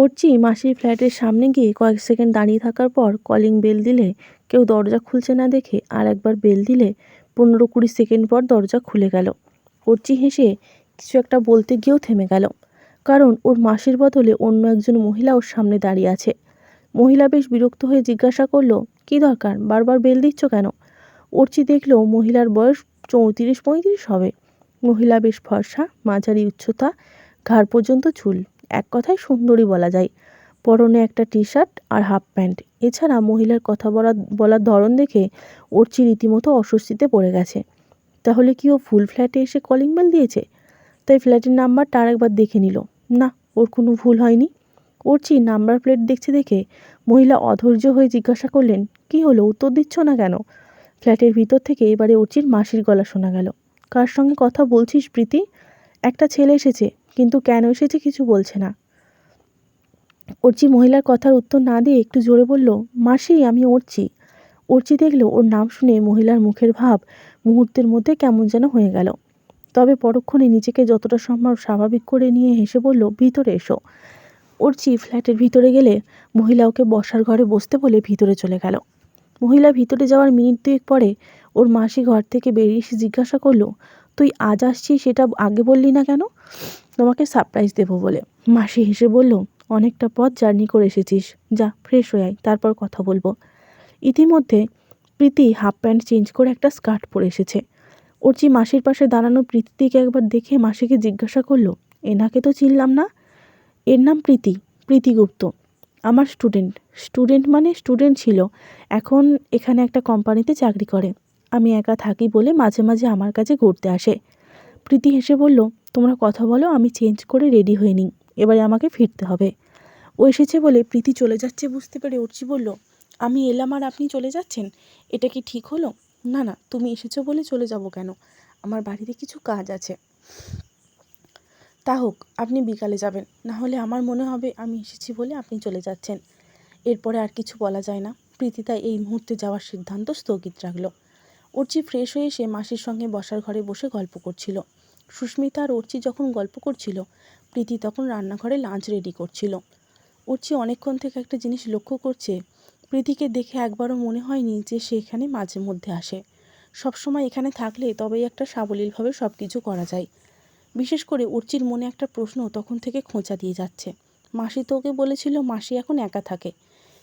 অর্চি মাসির ফ্ল্যাটের সামনে গিয়ে কয়েক সেকেন্ড দাঁড়িয়ে থাকার পর কলিং বেল দিলে, কেউ দরজা খুলছে না দেখে আর একবার বেল দিলে পনেরো কুড়ি সেকেন্ড পর দরজা খুলে গেল। অর্চি হেসে কিছু একটা বলতে গিয়েও থেমে গেল। কারণ ওর মাসির বদলে অন্য একজন মহিলা ওর সামনে দাঁড়িয়ে আছে। মহিলা বেশ বিরক্ত হয়ে জিজ্ঞাসা করল, কি দরকার? বারবার বেল দিচ্ছ কেন? অর্চি দেখল মহিলার বয়স চৌত্রিশ পঁয়ত্রিশ হবে। মহিলা বেশ ফর্সা, মাঝারি উচ্চতা, ঘাড় পর্যন্ত চুল। এক কথায় সুন্দরী বলা যায়। পরনে একটা টি শার্ট আর হাফ প্যান্ট। এছাড়া মহিলার কথা বলা, বলার ধরন দেখে অর্চি রীতিমতো অস্বস্তিতে পড়ে গেছে। তাহলে কি ও ফুল ফ্ল্যাটে এসে কলিং বেল দিয়েছে? তাই ফ্ল্যাটের নাম্বারটা আরেকবার দেখে নিল। না, ওর কোনো ভুল হয়নি। অর্চি নাম্বার প্লেট দেখছে দেখে মহিলা অধৈর্য হয়ে জিজ্ঞাসা করলেন, কি হলো? উত্তর দিচ্ছ না কেন? ফ্ল্যাটের ভিতর থেকে এবারে অর্চির মাসির গলা শোনা গেল। কার সঙ্গে কথা বলছিস প্রীতি? একটা ছেলে এসেছে, কিন্তু কেন এসেছে কিছু বলছে না। অর্চি মহিলার কথার উত্তর না দিয়ে একটু জোরে বলল, মাসি, আমি অর্চি। অর্চি দেখল ওর নাম শুনে মহিলার মুখের ভাব মুহূর্তের মধ্যে কেমন যেন হয়ে গেল। তবে পরক্ষণে নিজেকে যতটা সম্ভব স্বাভাবিক করে নিয়ে হেসে বলল, ভিতরে এসো। অর্চি ফ্ল্যাটের ভিতরে গেলে মহিলা ওকে বসার ঘরে বসতে বলে ভিতরে চলে গেল। মহিলা ভিতরে যাওয়ার মিনিট দুয়েক পরে ওর মাসি ঘর থেকে বেরিয়ে এসে জিজ্ঞাসা করল তুই আজ আসছিস সেটা আগে বললি না কেন? তোমাকে সারপ্রাইজ দেবো বলে। মাসি হেসে বলল, অনেকটা পথ জার্নি করে এসেছিস। যা ফ্রেশ হয়ে আয়, তারপর কথা বলব। ইতিমধ্যে প্রীতি হাফ প্যান্ট চেঞ্জ করে একটা স্কার্ট পরে এসেছে। ওর অর্চি মাসির পাশে দাঁড়ানো প্রীতিকে একবার দেখে মাসিকে জিজ্ঞাসা করল, এনাকে তো চিনলাম না? এর নাম প্রীতি প্রীতি গুপ্ত, আমার স্টুডেন্ট স্টুডেন্ট মানে স্টুডেন্ট ছিল, এখন এখানে একটা কোম্পানিতে চাকরি করে। আমি একা থাকি বলে মাঝে মাঝে আমার কাছে ঘুরতে আসে। প্রীতি হেসে বলল, তোমরা কথা বলো, আমি চেঞ্জ করে রেডি হয়ে নিই। এবারে আমাকে ফিরতে হবে। ও এসেছে বলে প্রীতি চলে যাচ্ছে বুঝতে পেরে উঠছি বলল, আমি এলাম আর আপনি চলে যাচ্ছেন? এটা কি ঠিক হলো? না না, তুমি এসেছ বলে চলে যাব কেন? আমার বাড়িতে কিছু কাজ আছে। তা হোক, আপনি বিকালে যাবেন। না হলে আমার মনে হবে আমি এসেছি বলে আপনি চলে যাচ্ছেন। এরপরে আর কিছু বলা যায় না। প্রীতি তাই এই মুহূর্তে যাওয়ার সিদ্ধান্ত স্থগিত রাখল। অর্চি ফ্রেশ হয়ে এসে মাসির সঙ্গে বসার ঘরে বসে গল্প করছিল। সুস্মিতা আর অর্চি যখন গল্প করছিল, প্রীতি তখন রান্নাঘরে লাঞ্চ রেডি করছিল। অর্চি অনেকক্ষণ থেকে একটা জিনিস লক্ষ্য করছে, প্রীতিকে দেখে একবারও মনে হয়নি যে সে এখানে মাঝে মধ্যে আসে। সবসময় এখানে থাকলে তবেই একটা সাবলীলভাবে সব কিছু করা যায়। বিশেষ করে অর্চির মনে একটা প্রশ্ন তখন থেকে খোঁচা দিয়ে যাচ্ছে। মাসি তো ওকে বলেছিল মাসি এখন একা থাকে,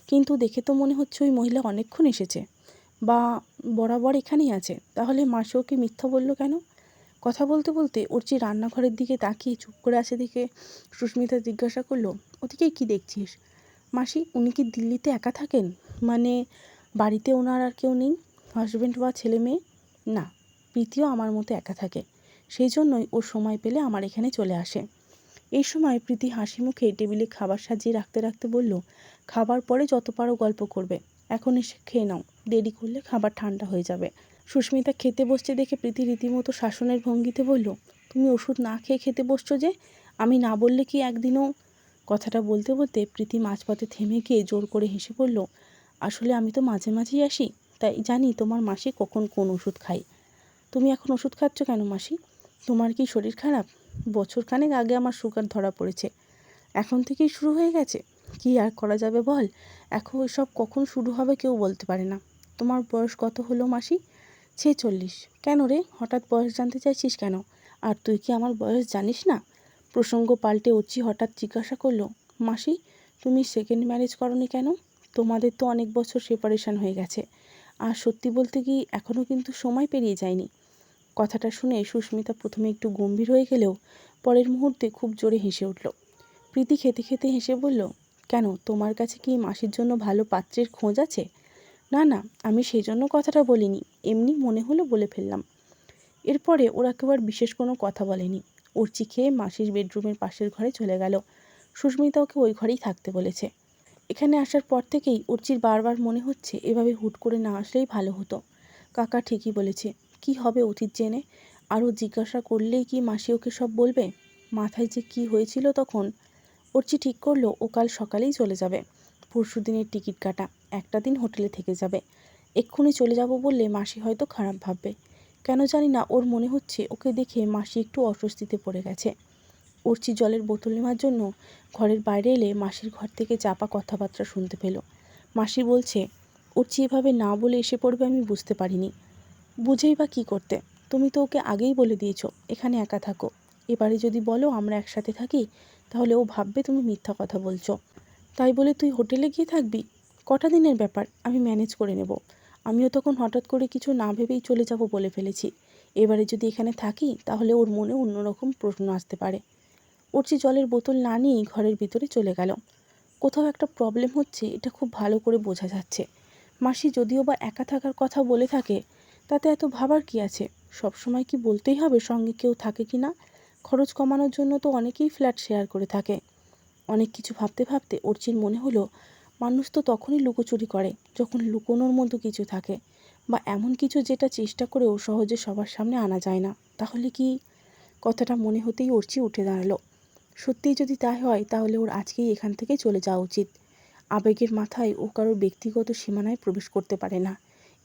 কিন্তু দেখে তো মনে হচ্ছে ওই মহিলা অনেকক্ষণ এসেছে। বা বরাবর এখানেই আছে। তাহলে মাসি ওকে মিথ্যা বলল কেন? কথা বলতে বলতে অর্চি রান্নাঘরের দিকে তাকিয়ে চুপ করে আছে দেখে সুস্মিতা জিজ্ঞাসা করল, ওদিকে কি দেখছিস? মাসি, উনি কি দিল্লিতে একা থাকেন? মানে বাড়িতে ওনার আর কেউ নেই? হাজব্যান্ড বা ছেলে মেয়ে? না, প্রীতিও আমার মতো একা থাকে। সেই জন্যই ও সময় পেলে আমার এখানে চলে আসে। এই সময় প্রীতি হাসি মুখে টেবিলে খাবার সাজিয়ে রাখতে রাখতে বলল, খাবার পরে যত পারো গল্প করবে। এখন এসে খেয়ে নাও। দেরি করলে খাবার ঠান্ডা হয়ে যাবে। সুস্মিতা খেতে বসছে দেখে প্রীতি রীতিমতো শাসনের ভঙ্গিতে বলল, তুমি ওষুধ না খেয়ে খেতে বসছো যে? আমি না বললে কি একদিনও? কথাটা বলতে বলতে প্রীতি মাঝপথে থেমে গিয়ে জোর করে হেসে বলল আসলে আমি তো মাঝে মাঝেই আসি, তাই জানি তোমার মাসি কখন কোন ওষুধ খাই তুমি এখন ওষুধ খাচ্ছ কেন মাসি? তোমার কি শরীর খারাপ? বছরখানেক আগে আমার সুগার ধরা পড়েছে। এখন থেকেই শুরু হয়ে গেছে। কি আর করা যাবে বল? এখন এসব কখন শুরু হবে কেউ বলতে পারে না। তোমার বয়স কত হলো মাসি? ছেচল্লিশ। কেন রে? হঠাৎ বয়স জানতে চাইছিস কেন? আর তুই কি আমার বয়স জানিস না? প্রসঙ্গ পাল্টে অচি হঠাৎ জিজ্ঞাসা করল, মাসি, তুমি সেকেন্ড ম্যারেজ করনি কেন? তোমাদের তো অনেক বছর সেপারেশন হয়ে গেছে। আর সত্যি বলতে কি এখনও কিন্তু সময় পেরিয়ে যায়নি। কথাটা শুনে সুস্মিতা প্রথমে একটু গম্ভীর হয়ে গেলেও পরের মুহূর্তে খুব জোরে হেসে উঠল। প্রীতি খেতে খেতে হেসে বলল, কেন, তোমার কাছে কি মাসির জন্য ভালো পাত্রের খোঁজ আছে? না না, আমি সেই জন্য কথাটা বলিনি। এমনি মনে হলো বলে ফেললাম। এরপরে ওরা কেউ আর বিশেষ কোনো কথা বলেনি। অর্চি খেয়ে মাসির বেডরুমের পাশের ঘরে চলে গেল। সুস্মিতা ওকে ওই ঘরেই থাকতে বলেছে। এখানে আসার পর থেকেই অর্চির বারবার মনে হচ্ছে এভাবে হুট করে না আসলেই ভালো হতো। কাকা ঠিকই বলেছে। কি হবে অতীত জেনে? আরও জিজ্ঞাসা করলেই কি মাসি ওকে সব বলবে? মাথায় যে কি হয়েছিল তখন? অর্চি ঠিক করল, ও কাল সকালেই চলে যাবে। পরশু দিনের টিকিট কাটা। একটা দিন হোটেলে থেকে যাবে। এক্ষুনি চলে যাব বললে মাসি হয়তো খারাপ ভাববে। কেন জানি না, ওর মনে হচ্ছে ওকে দেখে মাসি একটু অস্বস্তিতে পড়ে গেছে। অর্চি জলের বোতল নেওয়ার জন্য ঘরের বাইরে এলে মাসির ঘর থেকে চাপা কথাবার্তা শুনতে পেল। মাসি বলছে অর্চি এভাবে না বলে এসে পড়বে আমি বুঝতে পারিনি। বুঝেই বা কী করতে? তুমি তো ওকে আগেই বলে দিয়েছ, এখানে একা থাকো। এবারে যদি বলো আমরা একসাথে থাকি, তাহলে ও ভাববে তুমি মিথ্যা কথা বলছো। তাই বলে তুই হোটেলে গিয়ে থাকবি? কটা দিনের ব্যাপার আমি ম্যানেজ করে নেব। আমিও তখন হঠাৎ করে কিছু না ভেবেই চলে যাব বলে ফেলেছি। এবারে যদি এখানে থাকি, তাহলে ওর মনে অন্যরকম প্রশ্ন আসতে পারে। অর্চি জলের বোতল না নিয়েই ঘরের ভিতরে চলে গেল। কোথাও একটা প্রবলেম হচ্ছে, এটা খুব ভালো করে বোঝা যাচ্ছে। মাসি যদিও বা একা থাকার কথা বলে থাকে, তাতে এত ভাবার কি আছে? সব সময় কি বলতেই হবে সঙ্গে কেউ থাকে কি না? খরচ কমানোর জন্য তো অনেকেই ফ্ল্যাট শেয়ার করে থাকে। অনেক কিছু ভাবতে ভাবতে অর্চির মনে হলো মানুষ তো তখনই লুকোচুরি করে, যখন লুকোনোর মতো কিছু থাকে বা এমন কিছু যেটা চেষ্টা করেও সহজে সবার সামনে আনা যায় না। তাহলে কি কথাটা মনে হতেই অর্চি উঠে দাঁড়াল। সত্যিই যদি তাই হয়, তাহলে ওর আজকেই এখান থেকে চলে যাওয়া উচিত। আবেগের মাথায় ও কারোর ব্যক্তিগত সীমানায় প্রবেশ করতে পারে না।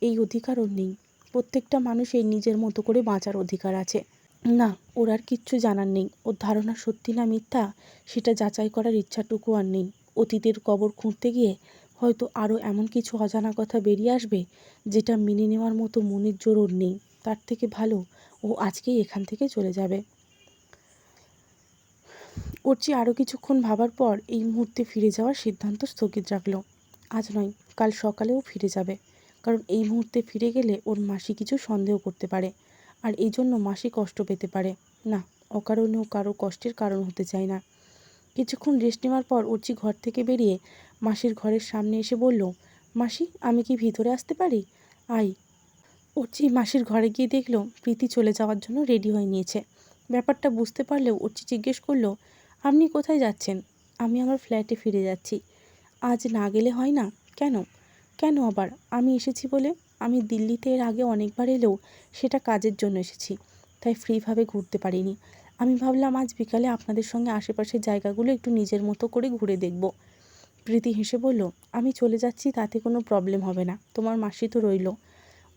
এই অধিকার ওর নেই। প্রত্যেকটা মানুষের নিজের মতো করে বাঁচার অধিকার আছে। না, ওর আর কিচ্ছু জানার নেই। ওর ধারণা সত্যি না মিথ্যা, সেটা যাচাই করার ইচ্ছাটুকু আর নেই। অতীতের কবর খুঁড়তে গিয়ে হয়তো আরও এমন কিছু অজানা কথা বেরিয়ে আসবে যেটা মেনে নেওয়ার মতো মনের জোর ওর নেই। তার থেকে ভালো ও আজকেই এখান থেকে চলে যাবে। অর্চি আরও কিছুক্ষণ ভাবার পর এই মুহূর্তে ফিরে যাওয়ার সিদ্ধান্ত স্থগিত রাখল। আজ নয়, কাল সকালেও ফিরে যাবে। কারণ এই মুহূর্তে ফিরে গেলে ওর মাসি কিছু সন্দেহ করতে পারে আর এই জন্য মাসি কষ্ট পেতে পারে। না, অকারণেও কারও কষ্টের কারণ হতে চায় না। কিছুক্ষণ রেস্ট নেওয়ার পর অর্চি ঘর থেকে বেরিয়ে মাসির ঘরের সামনে এসে বলল, মাসি, আমি কি ভিতরে আসতে পারি? আই। অর্চি মাসির ঘরে গিয়ে দেখল, প্রীতি চলে যাওয়ার জন্য রেডি হয়ে নিয়েছে। ব্যাপারটা বুঝতে পারলেও অর্চি জিজ্ঞেস করল, আপনি কোথায় যাচ্ছেন? আমি আমার ফ্ল্যাটে ফিরে যাচ্ছি। আজ না গেলে হয় না? কেন? কেন আবার? আমি এসেছি বলে আমি দিল্লিতে এর আগে অনেকবার এলেও সেটা কাজের জন্য এসেছি, তাই ফ্রিভাবে ঘুরতে পারিনি। আমি ভাবলাম আজ বিকালে আপনাদের সঙ্গে আশেপাশের জায়গাগুলো একটু নিজের মতো করে ঘুরে দেখব। প্রীতি হেসে বলল, আমি চলে যাচ্ছি, তাতে কোনো প্রবলেম হবে না। তোমার মাসি তো রইল।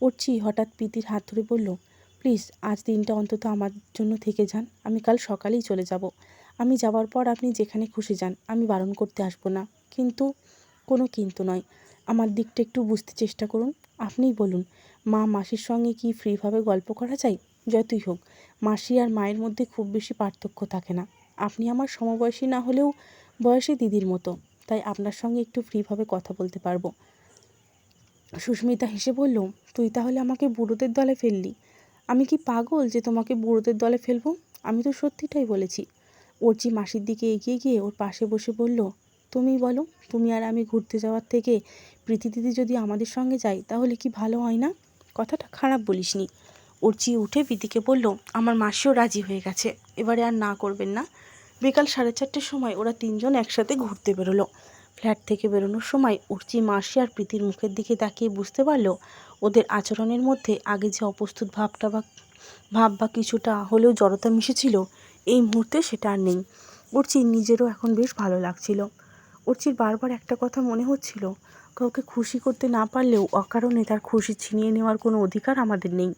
উঠছি, হঠাৎ প্রীতির হাত ধরে বলল, প্লিজ, আজ দিনটা অন্তত আমার জন্য থেকে যান। আমি কাল সকালেই চলে যাব। আমি যাওয়ার পর আপনি যেখানে খুশি যান। আমি বারণ করতে আসব না। কিন্তু, কোনো কিন্তু নয়। আমার দিকটা একটু বুঝতে চেষ্টা করুন। আপনিই বলুন, মা, মাসির সঙ্গে কি ফ্রিভাবে গল্প করা যায়? যতই হোক, মাসি আর মায়ের মধ্যে খুব বেশি পার্থক্য থাকে না। আপনি আমার সমবয়সী না হলেও বয়সে দিদির মতো, তাই আপনার সঙ্গে একটু ফ্রিভাবে কথা বলতে পারব। সুস্মিতা হেসে বলল, তুই তাহলে আমাকে বুড়োদের দলে ফেললি? আমি কি পাগল যে তোমাকে বুড়োদের দলে ফেলব? আমি তো সত্যিটাই বলেছি। অর্চি মাসির দিকে এগিয়ে গিয়ে ওর পাশে বসে বলল তুমিই বলো, তুমি আর আমি ঘুরতে যাওয়ার থেকে প্রীতি দিদি যদি আমাদের সঙ্গে যায়, তাহলে কি ভালো হয় না? কথাটা খারাপ বলিসনি। অর্চি উঠে প্রীতিকে বলল, আমার মাসিও রাজি হয়ে গেছে। এবারে আর না করবেন না। বিকাল সাড়ে চারটের সময় ওরা তিনজন একসাথে ঘুরতে বেরোলো। ফ্ল্যাট থেকে বেরোনোর সময় উর্চি মাসি আর প্রীতির মুখের দিকে তাকিয়ে বুঝতে পারল, ওদের আচরণের মধ্যে আগে যে অপ্রস্তুত ভাবটা বা, ভাব বা কিছুটা হলেও জড়তা মিশেছিল, এই মুহূর্তে সেটা আর নেই। উর্চির নিজেরও এখন বেশ ভালো লাগছিল। উর্চির বারবার একটা কথা মনে হচ্ছিল, কাউকে খুশি করতে না পারলেও অকারণে তার খুশি ছিনিয়ে নেওয়ার কোনো অধিকার আমাদের নেই।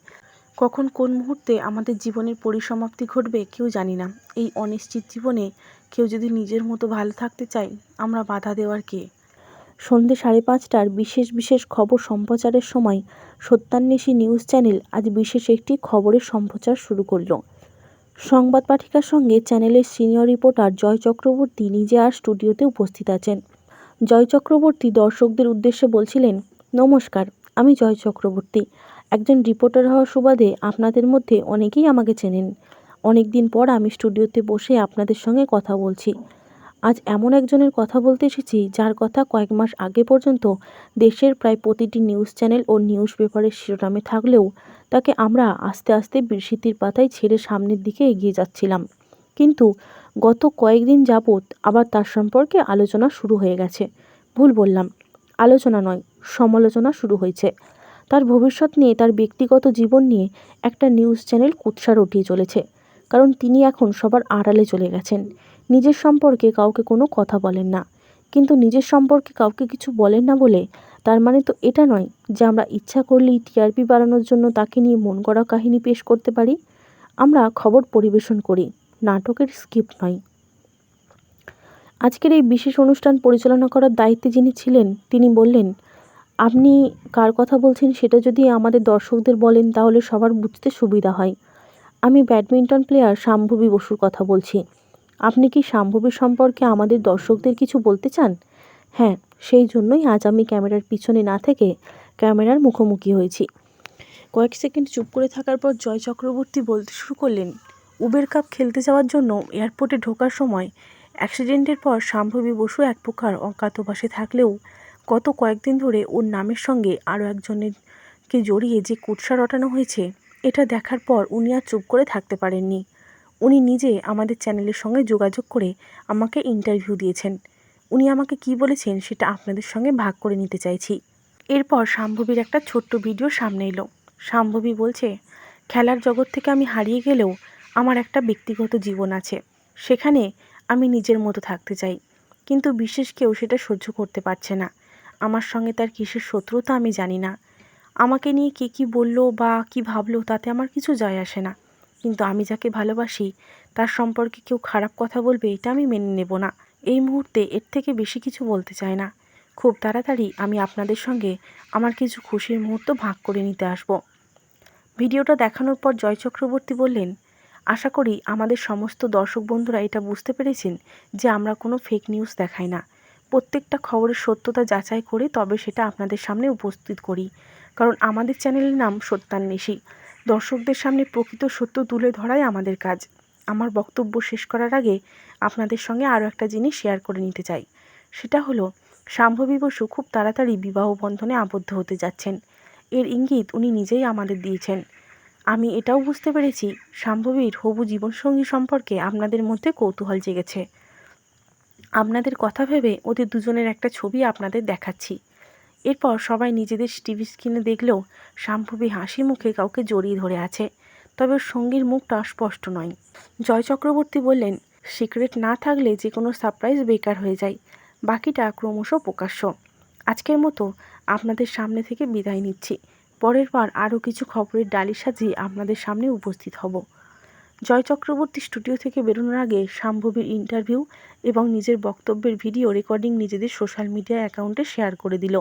কখন কোন মুহূর্তে আমাদের জীবনের পরিসমাপ্তি ঘটবে কেউ জানি না। এই অনিশ্চিত জীবনে কেউ যদি নিজের মতো ভালো থাকতে চায়, আমরা বাধা দেওয়ার কে? সন্ধে সাড়ে পাঁচটার বিশেষ বিশেষ খবর সম্প্রচারের সময় সত্যান্বেষী নিউজ চ্যানেল আজ বিশেষ একটি খবরের সম্প্রচার শুরু করল। সংবাদ পাঠিকার সঙ্গে চ্যানেলের সিনিয়র রিপোর্টার জয় চক্রবর্তী নিজে আর স্টুডিওতে উপস্থিত আছেন। জয় চক্রবর্তী দর্শকদের উদ্দেশ্যে বলছিলেন, নমস্কার, আমি জয় চক্রবর্তী। একজন রিপোর্টার হওয়ার সুবাদে আপনাদের মধ্যে অনেকেই আমাকে চেনেন। অনেক দিন পর আমি স্টুডিওতে বসে আপনাদের সঙ্গে কথা বলছি। আজ এমন একজনের কথা বলতে এসেছি যার কথা কয়েক মাস আগে পর্যন্ত দেশের প্রায় প্রতিটি নিউজ চ্যানেল ও নিউজ পেপারের শিরোনামে থাকলেও তাকে আমরা আস্তে আস্তে বৃষ্টির পাতায় ছেড়ে সামনের দিকে এগিয়ে যাচ্ছিলাম। কিন্তু গত কয়েকদিন যাবৎ আবার তার সম্পর্কে আলোচনা শুরু হয়ে গেছে। ভুল বললাম, আলোচনা নয়, সমালোচনা শুরু হয়েছে। তার ভবিষ্যৎ নিয়ে, তার ব্যক্তিগত জীবন নিয়ে একটা নিউজ চ্যানেল কুৎসার উঠিয়ে চলেছে। কারণ তিনি এখন সবার আড়ালে চলে গেছেন। নিজের সম্পর্কে কাউকে কোনো কথা বলেন না। কিন্তু নিজের সম্পর্কে কাউকে কিছু বলেন না বলে তার মানে তো এটা নয় যে আমরা ইচ্ছা করলেই টিআরপি বাড়ানোর জন্য তাকে নিয়ে মন করা কাহিনী পেশ করতে পারি। আমরা খবর পরিবেশন করি, নাটকের স্ক্রিপ্ট নয়। আজকের এই বিশেষ অনুষ্ঠান পরিচালনা করার দায়িত্বে যিনি ছিলেন, তিনি বললেন আপনি কার কথা বলছেন সেটা যদি আমাদের দর্শকদের বলেন তাহলে সবার বুঝতে সুবিধা হয়। আমি ব্যাডমিন্টন প্লেয়ার শাম্ভবী বসুর কথা বলছি। আপনি কি শাম্ভবী সম্পর্কে আমাদের দর্শকদের কিছু বলতে চান? হ্যাঁ সেই জন্যই আজ আমি ক্যামেরার পিছনে না থেকে ক্যামেরার মুখোমুখি হয়েছি। কয়েক সেকেন্ড চুপ করে থাকার পর জয় চক্রবর্তী বলতে শুরু করলেন, উবের কাপ খেলতে যাওয়ার জন্য এয়ারপোর্টে ঢোকার সময় অ্যাক্সিডেন্টের পর শাম্ভবী বসু এক প্রকার অজ্ঞাতবাসে থাকলেও গত কয়েকদিন ধরে ওর নামের সঙ্গে আরও একজনেরকে জড়িয়ে যে কুৎসা রটানো হয়েছে, এটা দেখার পর উনি আর চুপ করে থাকতে পারেননি। উনি নিজে আমাদের চ্যানেলের সঙ্গে যোগাযোগ করে আমাকে ইন্টারভিউ দিয়েছেন। উনি আমাকে কি বলেছেন সেটা আপনাদের সঙ্গে ভাগ করে নিতে চাইছি। এরপর শাম্ভবীর একটা ছোট্ট ভিডিও সামনে এলো। শাম্ভবী বলছে, খেলার জগৎ থেকে আমি হারিয়ে গেলেও আমার একটা ব্যক্তিগত জীবন আছে। সেখানে আমি নিজের মতো থাকতে চাই, কিন্তু বিশেষ কেউ সেটা সহ্য করতে পারছে না। আমার সঙ্গে তার কিসের শত্রুতা আমি জানি না। আমাকে নিয়ে কে কী বলল বা কী ভাবলো তাতে আমার কিছু যায় আসে না। কিন্তু আমি যাকে ভালোবাসি, তার সম্পর্কে কেউ খারাপ কথা বলবে এটা আমি মেনে নেব না। এই মুহূর্তে এর থেকে বেশি কিছু বলতে চাই না। খুব তাড়াতাড়ি আমি আপনাদের সঙ্গে আমার কিছু খুশির মুহূর্ত ভাগ করে নিতে আসব। ভিডিওটা দেখানোর পর জয় চক্রবর্তী বললেন, আশা করি আমাদের সমস্ত দর্শক বন্ধুরা এটা বুঝতে পেরেছেন যে আমরা কোনো ফেক নিউজ দেখাই না। প্রত্যেকটা খবরের সত্যতা যাচাই করে, তবে সেটা আপনাদের সামনে উপস্থিত করি। কারণ আমাদের চ্যানেলের নাম সত্যান্বেষী দর্শকদের সামনে প্রকৃত সত্য তুলে ধরাই আমাদের কাজ। আমার বক্তব্য শেষ করার আগে আপনাদের সঙ্গে আরও একটা জিনিস শেয়ার করে নিতে চাই। সেটা হলো শাম্ভবী বসু খুব তাড়াতাড়ি বিবাহ বন্ধনে আবদ্ধ হতে যাচ্ছেন। এর ইঙ্গিত উনি নিজেই আমাদের দিয়েছেন। আমি এটাও বুঝতে পেরেছি শাম্ভবীর হবু জীবনসঙ্গী সম্পর্কে আপনাদের মধ্যে কৌতূহল জেগেছে। আপনাদের কথা ভেবে ওদের দুজনের একটা ছবি আপনাদের দেখাচ্ছি। এরপর সবাই নিজেদের টিভি স্ক্রিনে দেখলেও শাম্ভবী হাসি মুখে কাউকে জড়িয়ে ধরে আছে। তবে ওর সঙ্গীর মুখটা স্পষ্ট নয়। জয় চক্রবর্তী বললেন সিক্রেট না থাকলে যে কোনো সারপ্রাইজ বেকার হয়ে যায়। বাকিটা ক্রমশ প্রকাশ্য। আজকের মতো আপনাদের সামনে থেকে বিদায় নিচ্ছি। পরের বার আরও কিছু খবরের ডালি সাজিয়ে আপনাদের সামনে উপস্থিত হব। জয় চক্রবর্তী স্টুডিও থেকে বেরোনোর আগে শাম্ভবীর ইন্টারভিউ এবং নিজের বক্তব্যের ভিডিও রেকর্ডিং নিজেদের সোশ্যাল মিডিয়া অ্যাকাউন্টে শেয়ার করে দিল।